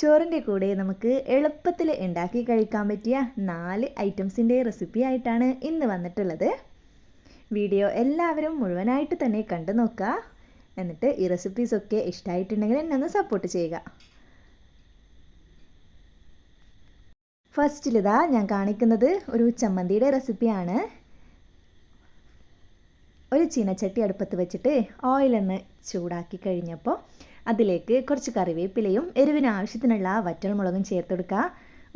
ചോറിന്റെ കൂടെ നമുക്ക് എളുപ്പത്തിൽ ഉണ്ടാക്കി കഴിക്കാൻ പറ്റിയ നാല് ഐറ്റംസിന്റെ റെസിപ്പി ആയിട്ടാണ് ഇന്ന് വന്നിട്ടുള്ളത്. വീഡിയോ എല്ലാവരും മുഴുവനായിട്ട് തന്നെ കണ്ടു നോക്കുക. എന്നിട്ട് ഈ റെസിപ്പീസൊക്കെ ഇഷ്ടമായിട്ടുണ്ടെങ്കിൽ എന്നെ ഒന്ന് സപ്പോർട്ട് ചെയ്യുക. ഫസ്റ്റിലിതാ ഞാൻ കാണിക്കുന്നത് ഒരു ചമ്മന്തിയുടെ റെസിപ്പിയാണ് ഒരു ചീനച്ചട്ടി അടുപ്പത്ത് വെച്ചിട്ട് ഓയിലൊന്ന് ചൂടാക്കി കഴിഞ്ഞപ്പോൾ അതിലേക്ക് കുറച്ച് കറിവേപ്പിലയും എരിവിന് ആവശ്യത്തിനുള്ള വറ്റൽമുളകും ചേർത്തെടുക്കുക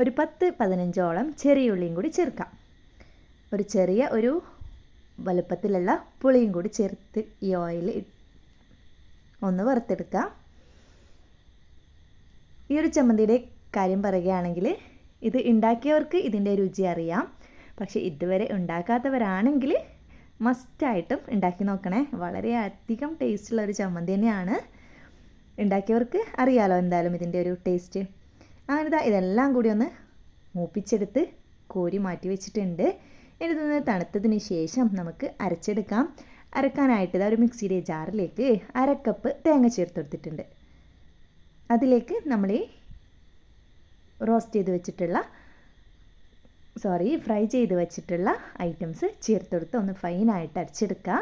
ഒരു പത്ത് പതിനഞ്ചോളം ചെറിയ ഉള്ളിയും കൂടി ചേർക്കാം. ഒരു ചെറിയ ഒരു വലുപ്പത്തിലുള്ള പുളിയും കൂടി ചേർത്ത് ഈ ഓയിൽ ഒന്ന് വറുത്തെടുക്കുക. ഈ ഒരു ചമ്മന്തിയുടെ കാര്യം പറയുകയാണെങ്കിൽ ഇത് ഉണ്ടാക്കിയവർക്ക് ഇതിന്റെ രുചി അറിയാം. പക്ഷേ ഇതുവരെ ഉണ്ടാക്കാത്തവരാണെങ്കിൽ മസ്റ്റായിട്ടും ഉണ്ടാക്കി നോക്കണേ. വളരെ അധികം ടേസ്റ്റുള്ള ഒരു ചമ്മന്തി തന്നെയാണ്. ഉണ്ടാക്കിയവർക്ക് അറിയാലോ എന്തായാലും ഇതിന്റെ ഒരു ടേസ്റ്റ്. അങ്ങനെ ഇതാ ഇതെല്ലാം കൂടി ഒന്ന് മൂപ്പിച്ചെടുത്ത് കോരി മാറ്റി വെച്ചിട്ടുണ്ട്. ഇനി തണുത്തതിന് ശേഷം നമുക്ക് അരച്ചെടുക്കാം. അരക്കാനായിട്ട് ഇതാ ഒരു മിക്സിയുടെ ജാറിലേക്ക് അരക്കപ്പ് തേങ്ങ ചേർത്തെടുത്തിട്ടുണ്ട് അതിലേക്ക് നമ്മൾ ഈ റോസ്റ്റ് ചെയ്ത് വെച്ചിട്ടുള്ള സോറി ഫ്രൈ ചെയ്ത് വെച്ചിട്ടുള്ള ഐറ്റംസ് ചേർത്തെടുത്ത് ഒന്ന് ഫൈനായിട്ട് അരച്ചെടുക്കുക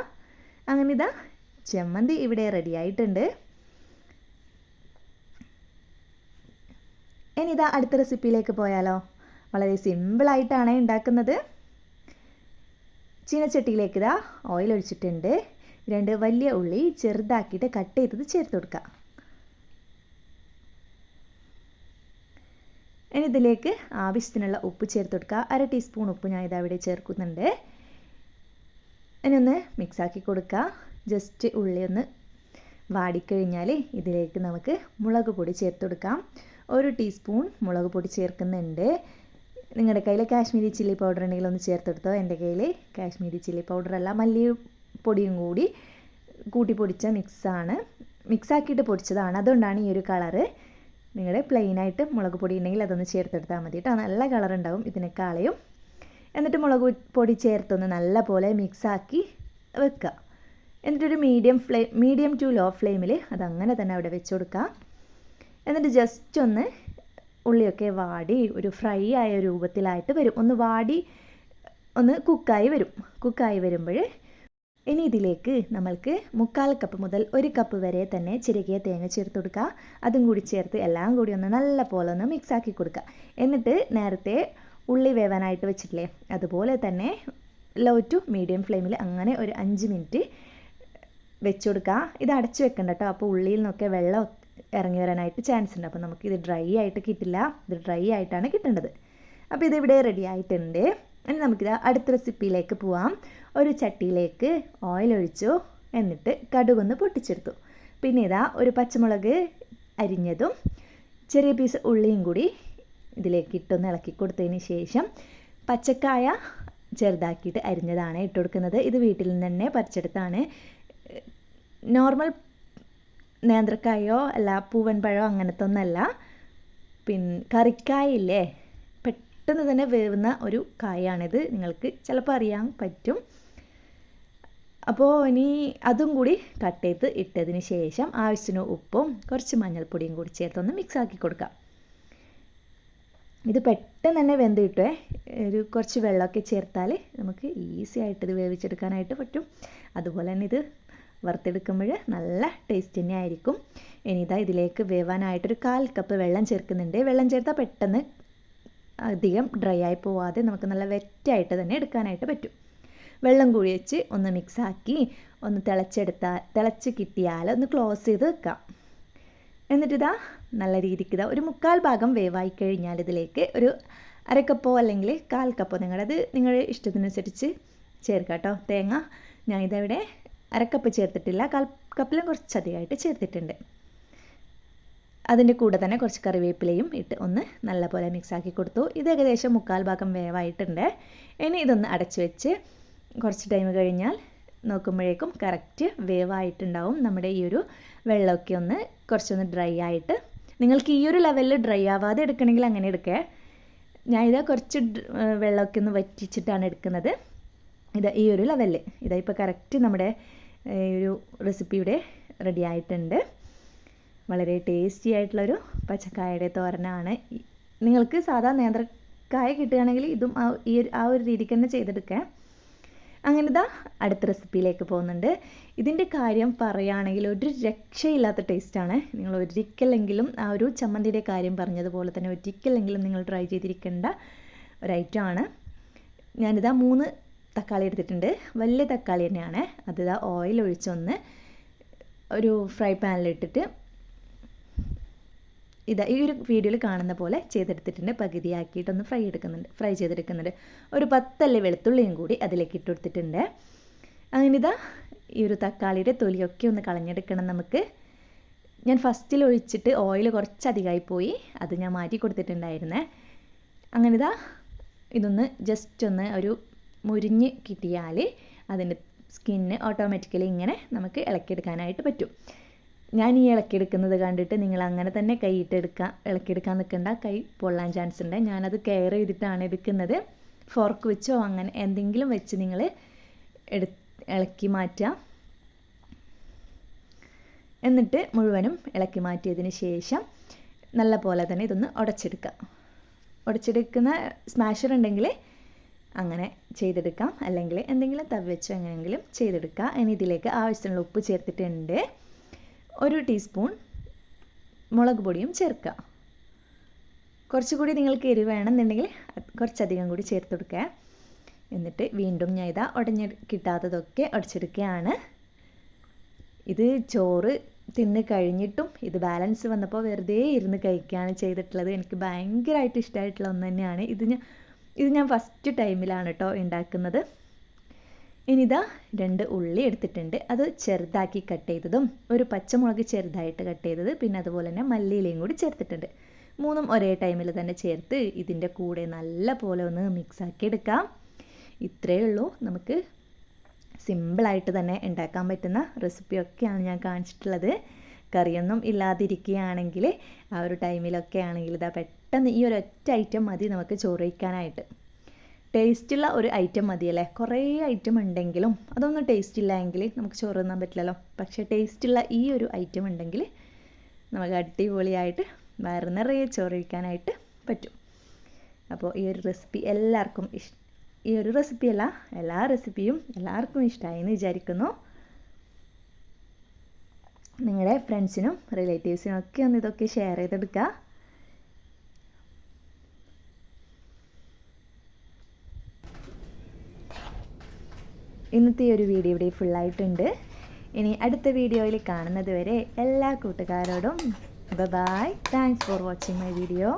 അങ്ങനെ ഇതാ ചെമ്മന്തി ഇവിടെ റെഡി ആയിട്ടുണ്ട്. ഇനി ഇതാ അടുത്ത റെസിപ്പിയിലേക്ക് പോയാലോ? വളരെ സിമ്പിളായിട്ടാണ് ഉണ്ടാക്കുന്നത്. ചീനച്ചട്ടിയിലേക്ക് ഇതാ ഓയിൽ ഒഴിച്ചിട്ടുണ്ട്. രണ്ട് വലിയ ഉള്ളി ചെറുതാക്കിയിട്ട് കട്ട് ചെയ്തത് ചേർത്ത് കൊടുക്കുക ഇനി ഇതിലേക്ക് ആവശ്യത്തിനുള്ള ഉപ്പ് ചേർത്ത് കൊടുക്കുക അര ടീസ്പൂൺ ഉപ്പ് ഞാൻ ഇതാ ഇവിടെ ചേർക്കുന്നുണ്ട്. ഇനി ഒന്ന് മിക്സാക്കി കൊടുക്കുക ജസ്റ്റ് ഉള്ളി ഒന്ന് വാടിക്കഴിഞ്ഞാൽ ഇതിലേക്ക് നമുക്ക് മുളക് പൊടി ചേർത്ത് കൊടുക്കാം. ഒരു ടീസ്പൂൺ മുളക് പൊടി ചേർക്കുന്നുണ്ട്. നിങ്ങളുടെ കയ്യിൽ കാശ്മീരി ചില്ലി പൗഡർ ഉണ്ടെങ്കിൽ ഒന്ന് ചേർത്തെടുത്തോ. എന്റെ കയ്യിൽ കാശ്മീരി ചില്ലി പൗഡറല്ല മല്ലി പൊടിയും കൂടി കൂട്ടി പൊടിച്ച മിക്സാണ്. മിക്സാക്കിയിട്ട് പൊടിച്ചതാണ്. അതുകൊണ്ടാണ് ഈ ഒരു കളറ്. നിങ്ങളുടെ പ്ലെയിനായിട്ട് മുളക് പൊടി ഉണ്ടെങ്കിൽ അതൊന്ന് ചേർത്തെടുത്താൽ മതി കേട്ടോ നല്ല കളർ ഉണ്ടാവും ഇതിനേക്കാളെയും. എന്നിട്ട് മുളക് പൊടി ചേർത്തൊന്ന് നല്ല പോലെ മിക്സാക്കി വെക്കുക എന്നിട്ടൊരു medium flame medium to low ഫ്ലെയിമിൽ അതങ്ങനെ തന്നെ അവിടെ വെച്ച് കൊടുക്കുക എന്നിട്ട് ജസ്റ്റ് ഒന്ന് ഉള്ളിയൊക്കെ വാടി ഒരു ഫ്രൈ ആയ രൂപത്തിലായിട്ട് വരും. ഒന്ന് വാടി ഒന്ന് കുക്കായി വരും. കുക്കായി വരുമ്പോൾ ഇനി ഇതിലേക്ക് നമ്മൾക്ക് മുക്കാൽ കപ്പ് മുതൽ ഒരു കപ്പ് വരെ തന്നെ ചിരകിയ തേങ്ങ ചേർത്ത് കൊടുക്കുക. അതും കൂടി ചേർത്ത് എല്ലാം കൂടി ഒന്ന് നല്ല പോലെ ഒന്ന് മിക്സാക്കി കൊടുക്കുക. എന്നിട്ട് നേരത്തെ ഉള്ളി വേവാനായിട്ട് വെച്ചിട്ടില്ലേ? അതുപോലെ തന്നെ ലോ ടു മീഡിയം ഫ്ലെയിമിൽ അങ്ങനെ ഒരു അഞ്ച് മിനിറ്റ് വെച്ച് കൊടുക്കുക. ഇത് അടച്ചു വെക്കണ്ട കേട്ടോ അപ്പോൾ ഉള്ളിയിൽ നിന്നൊക്കെ വെള്ളം ഇറങ്ങി വരാനായിട്ട് ചാൻസ് ഉണ്ട്. അപ്പോൾ ഇത് ഡ്രൈ ആയിട്ട് കിട്ടില്ല. ഇത് ഡ്രൈ ആയിട്ടാണ് കിട്ടേണ്ടത്. അപ്പോൾ ഇതിവിടെ റെഡി ആയിട്ടുണ്ട്. ഇനി നമുക്കിത് അടുത്ത റെസിപ്പിയിലേക്ക് പോവാം. ഒരു ചട്ടിയിലേക്ക് ഓയിൽ ഒഴിച്ചു. എന്നിട്ട് കടുകൊന്ന് പൊട്ടിച്ചെടുത്തു. പിന്നെ ഇതാ ഒരു പച്ചമുളക് അരിഞ്ഞതും ചെറിയ പീസ് ഉള്ളിയും കൂടി ഇതിലേക്ക് ഇട്ടൊന്ന് ഇളക്കി കൊടുത്തതിന് ശേഷം പച്ചക്കായ ചെറുതാക്കിയിട്ട് അരിഞ്ഞതാണ് ഇട്ട് കൊടുക്കുന്നത്. ഇത് വീട്ടിൽ നിന്ന് തന്നെ പറിച്ചെടുത്താണ്. നോർമൽ നേന്ത്രക്കായോ അല്ല പൂവൻ പഴമോ അങ്ങനത്തെ ഒന്നല്ല പിന്നെ കറിക്കായില്ലേ? പെട്ടെന്ന് തന്നെ വേവുന്ന ഒരു കായാണിത്. നിങ്ങൾക്ക് ചിലപ്പോൾ അറിയാൻ പറ്റും. അപ്പോൾ ഇനി അതും കൂടി കട്ട് ചെയ്ത് ഇട്ടതിന് ശേഷം ആവശ്യത്തിന് ഉപ്പും കുറച്ച് മഞ്ഞൾപ്പൊടിയും കൂടി ചേർത്തൊന്ന് മിക്സ് ആക്കി കൊടുക്കാം. ഇത് പെട്ടെന്ന് തന്നെ വെന്ത് കിട്ടുമേ ഒരു കുറച്ച് വെള്ളമൊക്കെ ചേർത്താൽ നമുക്ക് ഈസി ആയിട്ട് ഇത് വേവിച്ചെടുക്കാനായിട്ട് പറ്റും. അതുപോലെ തന്നെ ഇത് വറുത്തെടുക്കുമ്പോൾ നല്ല ടേസ്റ്റ് തന്നെ ആയിരിക്കും ഇനി ഇതാ ഇതിലേക്ക് വേവാനായിട്ടൊരു കാൽ കപ്പ് വെള്ളം ചേർക്കുന്നുണ്ട്. വെള്ളം ചേർത്താൽ പെട്ടെന്ന് അധികം ഡ്രൈ ആയി പോവാതെ നമുക്ക് നല്ല വെറ്റായിട്ട് തന്നെ എടുക്കാനായിട്ട് പറ്റും. വെള്ളം കൂടി വെച്ച് ഒന്ന് മിക്സാക്കി ഒന്ന് തിളച്ചെടുത്താൽ തിളച്ച് കിട്ടിയാൽ ഒന്ന് ക്ലോസ് ചെയ്ത് വെക്കാം. എന്നിട്ടിതാ നല്ല രീതിക്ക് ഇതാ ഒരു മുക്കാൽ ഭാഗം വേവായി കഴിഞ്ഞാൽ ഇതിലേക്ക് ഒരു അരക്കപ്പോ അല്ലെങ്കിൽ കാൽ കപ്പോ നിങ്ങളത് നിങ്ങളുടെ ഇഷ്ടത്തിനനുസരിച്ച് ചേർക്കാം കേട്ടോ തേങ്ങ ഞാൻ ഇതവിടെ അരക്കപ്പ് ചേർത്തിട്ടില്ല. കാൽ കപ്പിലും കുറച്ചധികമായിട്ട് ചേർത്തിട്ടുണ്ട്. അതിന്റെ കൂടെ തന്നെ കുറച്ച് കറിവേപ്പിലയും ഇട്ട് ഒന്ന് നല്ലപോലെ മിക്സാക്കി കൊടുത്തു. ഇത് ഏകദേശം മുക്കാൽ ഭാഗം വേവായിട്ടുണ്ട്. ഇനി ഇതൊന്ന് അടച്ചു വെച്ച് കുറച്ച് ടൈം കഴിഞ്ഞാൽ നോക്കുമ്പോഴേക്കും കറക്റ്റ് വേവായിട്ടുണ്ടാവും. നമ്മുടെ ഈ ഒരു വെള്ളമൊക്കെ ഒന്ന് കുറച്ചൊന്ന് ഡ്രൈ ആയിട്ട്. നിങ്ങൾക്ക് ഈ ഒരു ലെവലിൽ ഡ്രൈ ആവാതെ എടുക്കണമെങ്കിൽ അങ്ങനെ എടുക്കേ. ഞാൻ കുറച്ച് വെള്ളമൊക്കെ ഒന്ന് വറ്റിച്ചിട്ടാണ് എടുക്കുന്നത്. ഇത് ഈ ഒരു ലെവലിൽ ഇതാ ഇപ്പോൾ കറക്റ്റ് നമ്മുടെ ഈ ഒരു റെസിപ്പിയുടെ റെഡി ആയിട്ടുണ്ട്. വളരെ ടേസ്റ്റി ആയിട്ടുള്ളൊരു പച്ചക്കായയുടെ തോരനാണ്. നിങ്ങൾക്ക് സാധാ നേന്ത്രക്കായ കിട്ടുകയാണെങ്കിൽ ഇതും ആ ഈ ആ ഒരു രീതിക്ക് തന്നെ ചെയ്തെടുക്കാം. അങ്ങനെ ഇതാ അടുത്ത റെസിപ്പിയിലേക്ക് പോകുന്നുണ്ട്. ഇതിന്റെ കാര്യം പറയുകയാണെങ്കിൽ ഒരു രക്ഷയില്ലാത്ത ടേസ്റ്റാണ് നിങ്ങൾ ഒരിക്കലെങ്കിലും ആ ഒരു ചമ്മന്തിയുടെ കാര്യം പറഞ്ഞതുപോലെ തന്നെ ഒരിക്കലെങ്കിലും നിങ്ങൾ ട്രൈ ചെയ്തിരിക്കേണ്ട ഒരു ഐറ്റമാണ് ഞാനിതാ മൂന്ന് തക്കാളി എടുത്തിട്ടുണ്ട്. വലിയ തക്കാളി തന്നെയാണ്. അത് ഓയിൽ ഒഴിച്ചൊന്ന് ഒരു ഫ്രൈ പാനിലിട്ടിട്ട് ഇതാ ഈ ഒരു വീഡിയോയിൽ കാണുന്ന പോലെ ചെയ്തെടുത്തിട്ടുണ്ട്. പകുതിയാക്കിയിട്ടൊന്ന് ഫ്രൈ എടുക്കുന്നുണ്ട്. ഫ്രൈ ചെയ്തെടുക്കുന്നുണ്ട്. ഒരു പത്തല്ലേ വെളുത്തുള്ളിയും കൂടി അതിലേക്ക് ഇട്ട് കൊടുത്തിട്ടുണ്ട്. അങ്ങനെ ഇതാ ഈ ഒരു തക്കാളിയുടെ തൊലിയൊക്കെ ഒന്ന് കളഞ്ഞെടുക്കണം നമുക്ക്. ഞാൻ ഫസ്റ്റിൽ ഒഴിച്ചിട്ട് ഓയിൽ കുറച്ചധികമായി പോയി. അത് ഞാൻ മാറ്റി കൊടുത്തിട്ടുണ്ടായിരുന്നേ. അങ്ങനെ ഇതാ ഇതൊന്ന് ജസ്റ്റ് ഒന്ന് ഒരു മുരിഞ്ഞ് കിട്ടിയാൽ അതിന്റെ സ്കിന്ന് ഓട്ടോമാറ്റിക്കലി ഇങ്ങനെ നമുക്ക് ഇളക്കിയെടുക്കാനായിട്ട് പറ്റും. ഞാൻ ഈ ഇളക്കിയെടുക്കുന്നത് കണ്ടിട്ട് നിങ്ങൾ അങ്ങനെ തന്നെ കൈയിട്ടെടുക്കാൻ ഇളക്കിയെടുക്കാൻ നിൽക്കണ്ട കൈ പൊള്ളാൻ ചാൻസ് ഉണ്ട്. ഞാനത് കെയർ ചെയ്തിട്ടാണ് എടുക്കുന്നത്. ഫോർക്ക് വെച്ചോ അങ്ങനെ എന്തെങ്കിലും വെച്ച് നിങ്ങൾ എടു ഇളക്കി മാറ്റുക എന്നിട്ട് മുഴുവനും ഇളക്കി മാറ്റിയതിന് ശേഷം നല്ല പോലെ തന്നെ ഇതൊന്ന് ഉടച്ചെടുക്കുക ഉടച്ചെടുക്കുന്ന സ്മാഷർ ഉണ്ടെങ്കിൽ അങ്ങനെ ചെയ്തെടുക്കാം. അല്ലെങ്കിൽ എന്തെങ്കിലും തവി എങ്ങനെയെങ്കിലും ചെയ്തെടുക്കുക. ഇനി ഇതിലേക്ക് ആവശ്യത്തിനുള്ള ഉപ്പ് ചേർത്തിട്ടുണ്ട്. ഒരു ടീസ്പൂൺ മുളക് പൊടിയും ചേർക്കുക. കുറച്ചുകൂടി നിങ്ങൾക്ക് എരിവ് വേണമെന്നുണ്ടെങ്കിൽ കുറച്ചധികം കൂടി ചേർത്ത് കൊടുക്കുക. എന്നിട്ട് വീണ്ടും ഞാൻ ഇതാ ഉടഞ്ഞ് കിട്ടാത്തതൊക്കെ ഉടച്ചെടുക്കുകയാണ്. ഇത് ചോറ് തിന്ന് കഴിഞ്ഞിട്ടും ഇത് ബാലൻസ് വന്നപ്പോൾ വെറുതെ ഇരുന്ന് കഴിക്കുകയാണ് ചെയ്തിട്ടുള്ളത്. എനിക്ക് ഭയങ്കരമായിട്ട് ഇഷ്ടമായിട്ടുള്ള ഒന്ന് തന്നെയാണ്. ഇത് ഞാൻ ഇത് ഞാൻ ഫസ്റ്റ് ടൈമിലാണ് കേട്ടോ ഉണ്ടാക്കുന്നത് ഇനിതാ രണ്ട് ഉള്ളി എടുത്തിട്ടുണ്ട്. അത് ചെറുതാക്കി കട്ട് ചെയ്തതും ഒരു പച്ചമുളക് ചെറുതായിട്ട് കട്ട് ചെയ്തത് പിന്നെ അതുപോലെ തന്നെ മല്ലിയിലയും കൂടി ചേർത്തിട്ടുണ്ട്. മൂന്നും ഒരേ ടൈമിൽ തന്നെ ചേർത്ത് ഇതിന്റെ കൂടെ നല്ല പോലെ ഒന്ന് മിക്സാക്കി എടുക്കാം. ഇത്രയേ ഉള്ളൂ. നമുക്ക് സിമ്പിളായിട്ട് തന്നെ ഉണ്ടാക്കാൻ പറ്റുന്ന റെസിപ്പിയൊക്കെയാണ് ഞാൻ കാണിച്ചിട്ടുള്ളത്. കറിയൊന്നും ഇല്ലാതിരിക്കുകയാണെങ്കിൽ ആ ഒരു ടൈമിലൊക്കെ ആണെങ്കിൽ ഇതാ പെട്ടെന്ന് ഈ ഒരു ഒറ്റ ഐറ്റം മതി നമുക്ക് ചോറ് കഴിക്കാനായിട്ട് ടേസ്റ്റുള്ള ഒരു ഐറ്റം മതിയല്ലേ കുറേ ഐറ്റം ഉണ്ടെങ്കിലും അതൊന്നും ടേസ്റ്റ് ഇല്ല എങ്കിൽ നമുക്ക് ചോറ് തിന്നാൻ പറ്റില്ലല്ലോ. പക്ഷേ ടേസ്റ്റുള്ള ഈ ഒരു ഐറ്റം ഉണ്ടെങ്കിൽ നമുക്ക് അടിപൊളിയായിട്ട് വയറ് നിറയെ ചോറ് കഴിക്കാനായിട്ട് പറ്റും. അപ്പോൾ ഈ ഒരു റെസിപ്പി എല്ലാവർക്കും ഇഷ് ഈ ഒരു റെസിപ്പിയല്ല എല്ലാ റെസിപ്പിയും എല്ലാവർക്കും ഇഷ്ടമായി എന്ന് വിചാരിക്കുന്നു. നിങ്ങളുടെ ഫ്രണ്ട്സിനും റിലേറ്റീവ്സിനും ഒക്കെ ഒന്ന് ഇതൊക്കെ ഷെയർ ചെയ്തെടുക്കുക. ഇന്നത്തെ ഒരു വീഡിയോ ഇവിടെ ഫുള്ളായിട്ടുണ്ട് ഇനി അടുത്ത വീഡിയോയിൽ കാണുന്നത് വരെ എല്ലാ കൂട്ടുകാരോടും bye thanks for watching my video